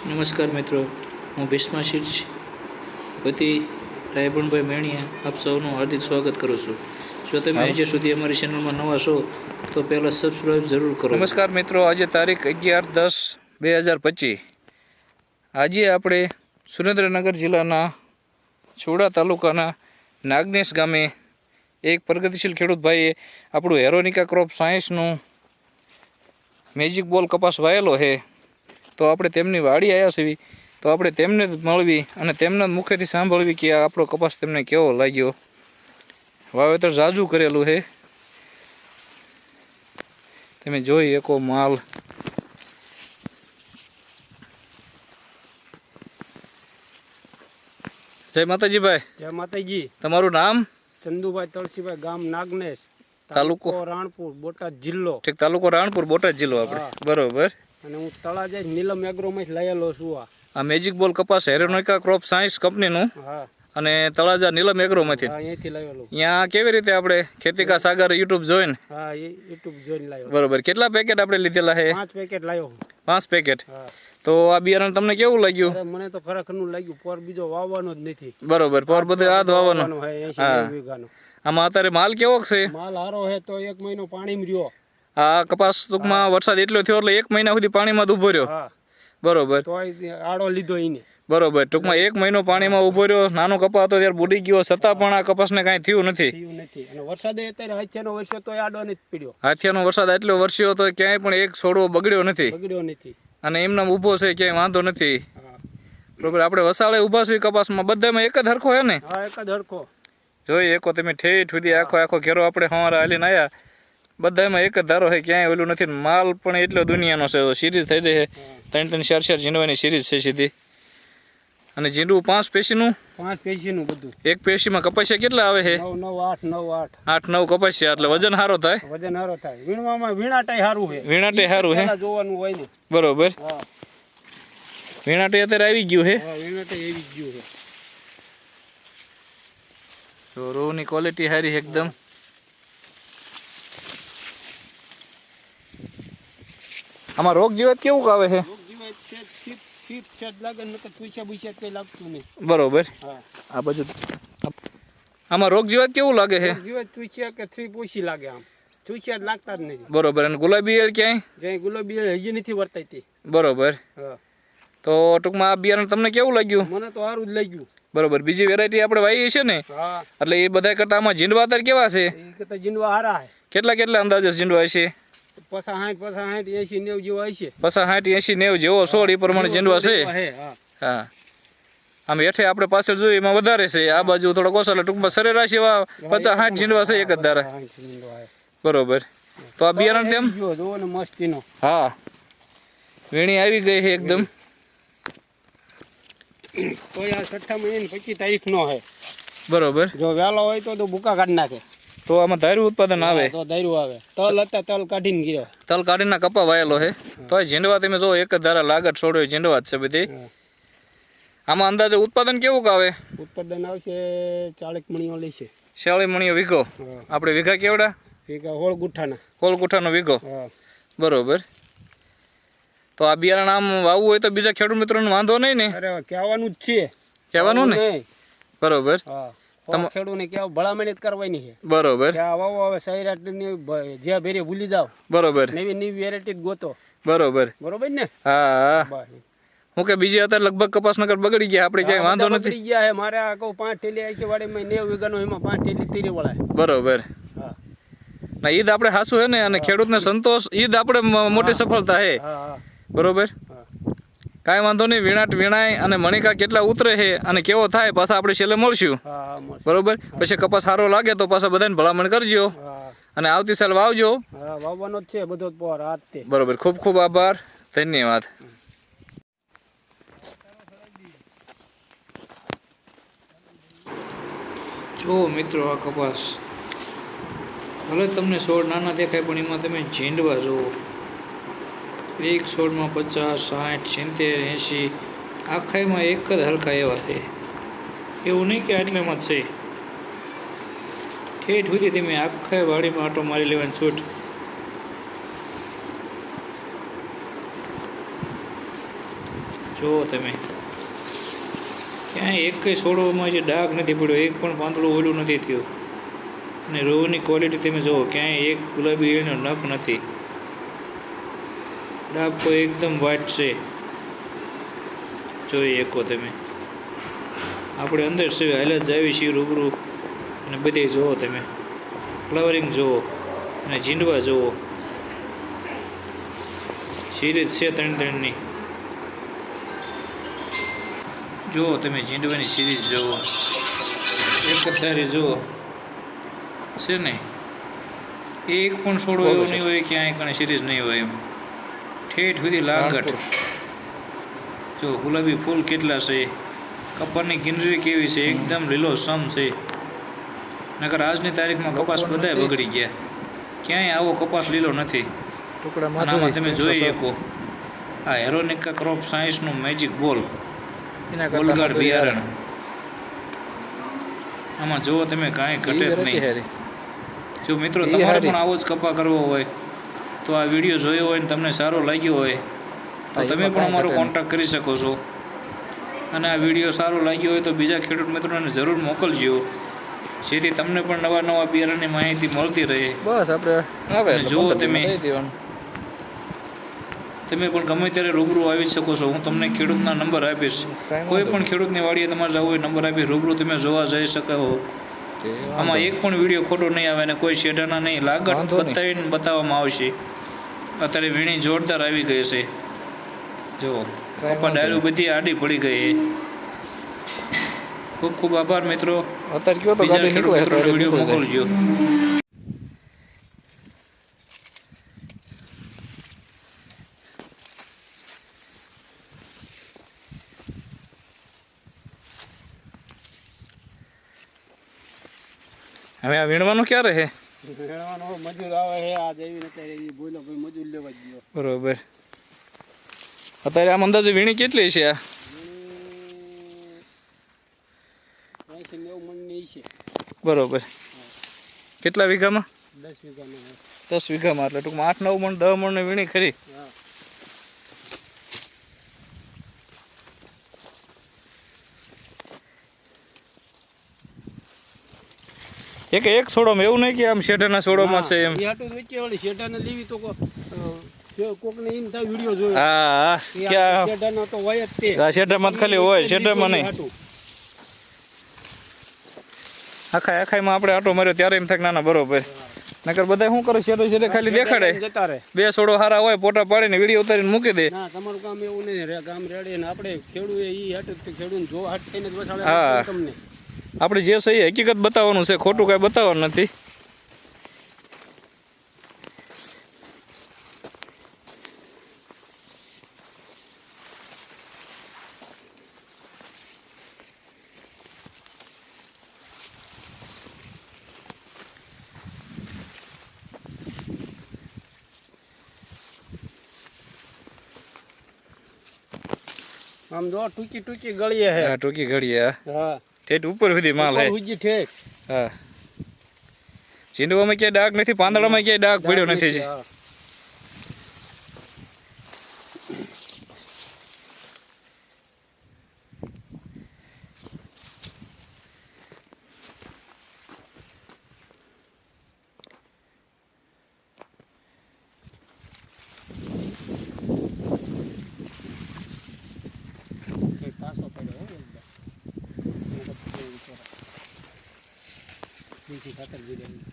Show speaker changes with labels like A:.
A: નમસ્કાર મિત્રો હું ભીષ્મા શીર્ષ વતી રાયભણભાઈ મેણિયા આપ સૌનું હાર્દિક સ્વાગત કરું છું. જો તમે હજી સુધી અમારી ચેનલમાં નવા છો તો પહેલાં સબસ્ક્રાઈબ જરૂર કરો.
B: નમસ્કાર મિત્રો આજે તારીખ અગિયાર દસ બે હજાર પચીસ. આજે આપણે સુરેન્દ્રનગર જિલ્લાના છોડા તાલુકાના નાગનેશ ગામે એક પ્રગતિશીલ ખેડૂતભાઈએ આપણું હેરોનિકા ક્રોપ સાયન્સનું મેજિક બોલ કપાસ વાયેલો છે. તો આપણે તેમની વાડી આવ્યા છીએ. તો આપણે તેમને જ મળવી અને તેમના મુખેથી સાંભળવી કે આ આપણો કપાસ તેમને કેવો લાગ્યો. વાવેતર ઝાઝું કરેલું છે તમે જોઈ એકો માલ. જય માતાજીભાઈ.
C: જય માતાજી.
B: તમારું નામ?
C: ચંદુભાઈ તળસીભાઈ ગામ નાગનેશ
B: તાલુકો?
C: રાણપુર બોટાદ જિલ્લો.
B: ઠીક તાલુકો રાણપુર બોટાદ જિલ્લો આપણે. બરોબર.
C: અને હું તળાજા નીલમ એગ્રોમાંથી લાયેલો છું આ.
B: આ મેજિક બોલ કપાસ હેરોનિકા ક્રોપ સાયન્સ કંપનીનું
C: હા.
B: અને તળાજા નીલમ એગ્રોમાંથી.
C: અહીંયાથી લાવેલો
B: અહીંયા કેવી રીતે આપણે ખેતીકા સાગર યુટ્યુબ જોઈને?
C: હા યુટ્યુબ જોઈને લાવ્યો
B: બરોબર કેટલા પેકેટ આપણે લીધેલા છે?
C: પાંચ પેકેટ લાવ્યો
B: પાંચ પેકેટ તો આ બિયારણ તમને કેવું લાગ્યું?
C: મને તો ખરેખરનું લાગ્યું પર બીજો વાવવાનો જ નથી.
B: બરોબર પોર બધું આ વાવવાનો.
C: વાવવાનો હા.
B: આમાં અત્યારે માલ કેવો છે?
C: માલ હારો હે તો એક મહિનો પાણીમાં રહ્યો.
B: આ કપાસ ટૂંકમાં વરસાદ એટલો થયો એટલે એક મહિના સુધી પાણીમાં ઊભો રહ્યો. બરોબર.
C: આડો લીધો એને
B: બરોબર. ટૂંકમાં એક મહિનો પાણીમાં ઊભો રહ્યો. નાનો કપા હતો ત્યારે બુડી ગયો. છતાં પણ આ કપાસને કાંઈ થયું નથી. હાથિયાનો વરસાદ એટલો વરસ્યો તો ક્યાંય પણ એક છોડવો બગડ્યો નથી. અને એમનામ ઊભો છે ક્યાંય વાંધો નથી. બરોબર. આપણે વસાળે ઊભા છીએ કપાસમાં. બધામાં એક જ હરખો હે ને?
C: એક જ હરખો.
B: જોઈએ એકો તમે ઠેઠ સુધી આખો આખો ઘેરો આપણે હવારા હાલીને આવ્યા બધામાં એક જ ધારો છે ક્યાંય ઓલું નથી. માલ પણ એટલો દુનિયાનો છે સિરીઝ થઈ જાય છે ત્રણ ત્રણ ચાર ચાર જીંડવાની સિરીઝ છે સીધી. અને જીંડવું પાંચ પેશીનું?
C: પાંચ પેશીનું બધું.
B: એક પેશીમાં કપાસિયા કેટલા આવે છે?
C: નવ નવ આઠ નવ આઠ.
B: આઠ નવ કપાસિયા એટલે વજન સારો થાય?
C: વજન સારો થાય. વીણવામાં વીણાટાઈ સારું છે.
B: વીણાટાઈ સારું છે?
C: જોવાનું હોય ને.
B: બરોબર. વીણાટાઈ અત્યારે આવી ગયું છે?
C: વીણાટાઈ આવી ગયું છે.
B: તો રોની ક્વોલિટી સારી એકદમ. આમાં રોગ જીવાત કેવું આવે છે? બરોબર.
C: હા.
B: આ બાજુ આમાં રોગ જીવાત કેવું લાગે છે?
C: જીવાય પૂછ્યા કે થ્રી પૂછી લાગે આમ. જ લાગતા જ નથી
B: બરોબર. અને ગુલાબી એળ ક્યાંય?
C: જે ગુલાબી હજી નથી વર્તાતી
B: બરોબર.
C: હા.
B: તો ટૂંકમાં આ બિયારણ તમને કેવું લાગ્યું?
C: મને તો સારું જ લાગ્યું.
B: બરોબર. બીજી વેરાયટી આપણે વાવી છે ને? એટલે એ બધા કરતાં આમાં ઝીંડવાતર કેવા છે?
C: જીંડવા હારા
B: કેટલા કેટલા અંદાજે જીંડવા છે
C: પસા સાઠ પસા એસી નેવ જેવા હશે.
B: પચાસ સાઠ એસી નેવ જેવો સોળ એ પ્રમાણે ઝીંડવા છે?
C: હા
B: આમ હેઠે આપણે પાછળ જોઈએ એમાં વધારે છે. આ બાજુ થોડો ઓછો એટલે ટૂંકમાં સરેરાશ એવા પચાસ સાઠ ઝીંડવા છે એક જ ધારા.
C: સાઠ જીંડવા છે.
B: બરોબર. તો આ બિયારણ તેમ
C: મસ્તીનો.
B: હા. વીણી આવી ગઈ છે એકદમ.
C: તો આ છઠ્ઠા મહિને પચીસ તારીખ નો હે.
B: બરોબર.
C: જો વહેલો હોય તો તો ભૂકા કાઢી નાખે.
B: તો આમાં ધાર્યું ઉત્પાદન આવે?
C: તો ધાર્યું આવે. તલ હતા તલ કાઢીને ગીરો
B: તલ કાઢીને કપા વાયેલો છે તો ઝીંડવા તમે જો એક જ ધારા લાગત છોડ્યો ઝીંડવા જ છે બધી. આમાં અંદાજે ઉત્પાદન કેવું આવે
C: ઉત્પાદન આવશે ચાળીસ મણીઓ લેશે
B: ચાળીસ મણીઓ વીઘો.
C: હા.
B: આપણે વીઘા કેવડા?
C: વીઘા હોળ ગુઠ્ઠાના.
B: કોલકુઠાનો વીઘો. બરોબર. તો આ બિયારણ આમ વાવવું હોય તો બીજા ખેડૂત મિત્રોને વાંધો નહીં ને?
C: અરે કહેવાનું જ છે.
B: કહેવાનું ને? બરોબર.
C: હા. ખેડૂને કેવું ભલામણી જ કરવાની છે.
B: બરોબર.
C: કે આવો હવે સૈરાટની જ્યાં ભેરે ભૂલી જાવ
B: બરોબર.
C: નવી નવી વેરાયટી જ ગોતો.
B: બરોબર.
C: બરોબર ને?
B: હા હું. કે બીજી અત્યારે લગભગ કપાસનગર બગડી ગયા આપણે ક્યાંય વાંધો નથી.
C: બગડી ગયા હે મારે આ કહું પાંચ ઠેલી આખી વાડીમાં નેવ વીઘાનો એમાં પાંચ ઠેલી તીરી વળાય.
B: બરોબર.
C: હા.
B: ના ઈદ આપણે હાસું હે ને અને ખેડૂતને સંતોષ. ઈદ આપણે મોટી સફળતા હે. બરોબર? કાંઈ વાંધો નહીં વીણાટ વીણાય અને મણિકા કેટલા ઉતરે છે અને કેવો થાય પાછા આપણે છેલ્લે મળશું. બરોબર? પછી કપાસ સારો લાગે તો પાછા બધાને ભલામણ કરજો. અને આવતી સાલ વાવજો.
C: વાવવાનો જ છે બધો
B: બરોબર ખૂબ ખૂબ આભાર. ધન્યવાદ.
A: જો મિત્રો આ કપાસ. ભલે તમને છોડ નાના દેખાય પણ એમાં તમે ઝીંડવા જુઓ. એક છોડમાં પચાસ, સાઠ, સિત્તેર, એંશી, આખાઈમાં એક જ હલકા એવા છે. એવું નહીં કે આટલામાં છે. ઠેઠ સુધી તમે આખા વાડીમાં આટો મારી લેવાની છૂટ.
B: જુઓ તમે. ક્યાંય એક છોડવામાં જે ડાઘ નથી પડ્યો, એક પણ પાંદડું ઓલું નથી થયું. અને રોની ક્વોલિટી તમે જુઓ, ક્યાંય એક ગુલાબી ઈયળનો નખ નથી. ડાબકો એકદમ વ્હાઈટ છે. જોઈ એકો તમે. આપણે અંદર છે હાલત આવી છીએ રૂબરૂ. અને બધે જુઓ તમે. ફ્લાવરિંગ જુઓ અને ઝીંડવા જુઓ સિરીઝ છે ત્રણ ત્રણની. જુઓ તમે ઝીંડવાની સિરીઝ જુઓ એક જ ધારી જુઓ છે ને? એક પણ છોડો એવો નહીં હોય ક્યાંય કણે સિરીઝ નહીં હોય એમ. ઠેઠ સુધી લાગટ જો ગુલાબી ફૂલ કેટલા છે? કપાસની ગીનરી કેવી છે? એકદમ લીલો સમ છે. નકર આજની તારીખમાં કપાસ બધાય બગડી ગયા. ક્યાંય આવો કપાસ લીલો નથી. આમાં તમે જોઈ શકો. આ હેરોનિકા ક્રોપ સાયન્સનું મેજિક બોલ
A: માધુરી
B: બિયારણ આમાં જુઓ તમે કાંઈ ઘટે જ નહીં. જો મિત્રો તમારે પણ આવો જ કપા કરવો હોય. તો આ વીડિયો જોયો હોય ને તમને સારો લાગ્યો હોય તો તમે પણ અમારો કોન્ટેક્ટ કરી શકો છો. અને આ વીડિયો સારો લાગ્યો હોય તો બીજા ખેડૂત મિત્રોને જરૂર મોકલજો જેથી તમને પણ નવા નવા બિયારણની માહિતી મળતી રહે.
A: બસ આપણે આવે
B: જુઓ તમે. તમે પણ ગમે ત્યારે રૂબરૂ આવી શકો છો. હું તમને ખેડૂતના નંબર આપીશ.
A: કોઈ
B: પણ ખેડૂતની વાડીએ તમારે જવું હોય નંબર આપી રૂબરૂ તમે જોવા જઈ શકો. આમાં એક પણ વીડિયો ખોટો નહીં આવે અને કોઈ શેઢાના નહીં. લાગત. બતાવીને બતાવવામાં આવશે. અત્યારે વીણી જોરદાર આવી ગઈ છે જુઓ
A: કાંઈ
B: કપા ડાયરું બધી આડી પડી ગઈ ખૂબ ખૂબ આભાર મિત્રો.
A: અત્યારે કયો તો ગાડી નીકળે
B: વીડિયો મોકલજો.
A: હવે આ વીણવાનું ક્યારે છે
C: વેણવાનો મજૂર આવે છે આ જેવી અત્યારે એ બોલો ભાઈ મજૂર લેવા ગયો.
A: બરોબર. અત્યારે આમ અંદાજે વીણી કેટલી છે આ? બરોબર. કેટલા વીઘામાં?
C: દસ
A: વીઘામાં એટલે ટૂંકમાં આઠ નવ મણ દસ ને વીણી ખરી. એક એક છોડોમાં એવું નહીં કે આમ શેઠાના છોડોમાં છે એમ.
C: હાટું વચ્ચે વળી શેઠાને લેવી તો કો- અ, કે કોકને એમ થાય વીડિયો જોયો.
A: હા હા.
C: કે આ
A: ક્યાં
C: શેઠાનો તો હોય જ તે.
A: આ શેઠામાં ખાલી હોય શેઠામાં નહીં. આખા આખાઈમાં આપણે આટો માર્યો ત્યારે એમ થાય કે ના ના બરોબર. નકર બધા શું કરે? શેઠે શેઠે ખાલી દેખાડે. બે છોડો હારા હોય પોટા પાડીને વીડિયો ઉતારીને મૂકી દે.
C: ના તમારું કામ એવું નહીં. રે કામ રેડે ને આપણે ખેડૂએ ઈ હાટું ખેડૂને જો હાટ થઈને જ વસાડે તમને.
A: આપણે જે સહી હકીકત બતાવવાનું છે ખોટું કાંઈ બતાવવાનું નથી.
C: આમ જો ટૂંકી ટૂંકી ગળીએ હે.
A: ટૂંકી હા.
C: હા.
A: ઠેઠ ઉપર સુધી માલ હે. હા. ચીંડવામાં ક્યાંય ડાઘ નથી પાંદડામાં ક્યાંય ડાઘ પડ્યો નથી
C: હા. કંઈક પાછો પડ્યો હો એકદમ. નકર તો બહુ ઊંચો. દેશી ખાતર.